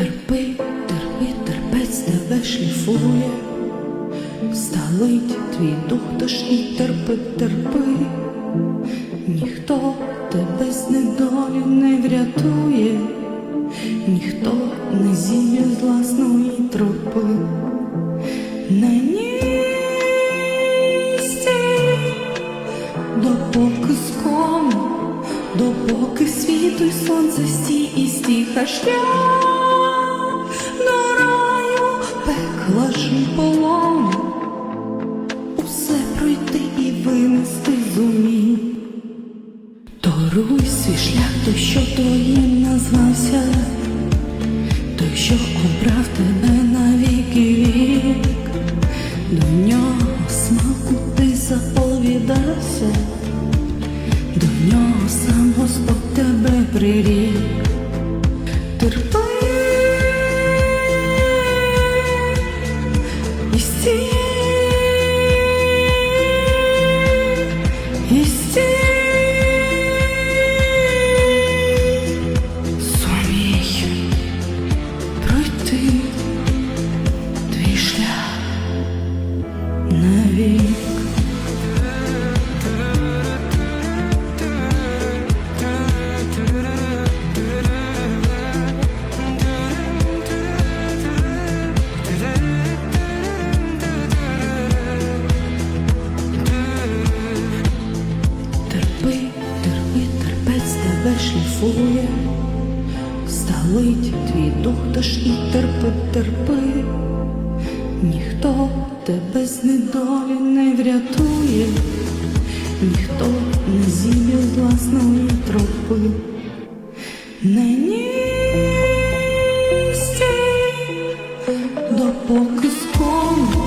Терпи, терпи, терпець тебе шліфує, сталить твій дух, тож і терпи, терпи, ніхто тебе з недолі не врятує, ніхто не зійме з власної тропи. На місці, допоки скону, допоки світу й сонце стій і стіха шлях пекла ж полон, усе пройти і винести зумій. Торуй свій шлях, той, що твоїм назвався, той, що обрав тебе на віки вік, до нього смаку ти заповідався, до нього сам Господь тебе прирік. І тебе сталить твій дух, тож і терпи, терпи, ніхто тебе з недолі не врятує, ніхто не зіб'є з власної тропи. Ністі, допоки скону,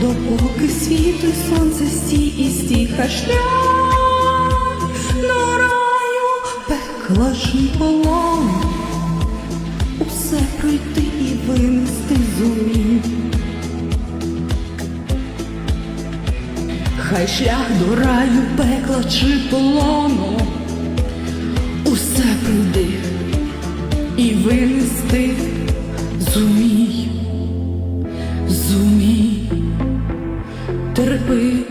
допоки світу сонце стій і стіха шлях пекла полон, усе пройти і винести зумій. Хай шлях до раю, пекла чи полону, усе пройди і винести зумій, зумій, терпи,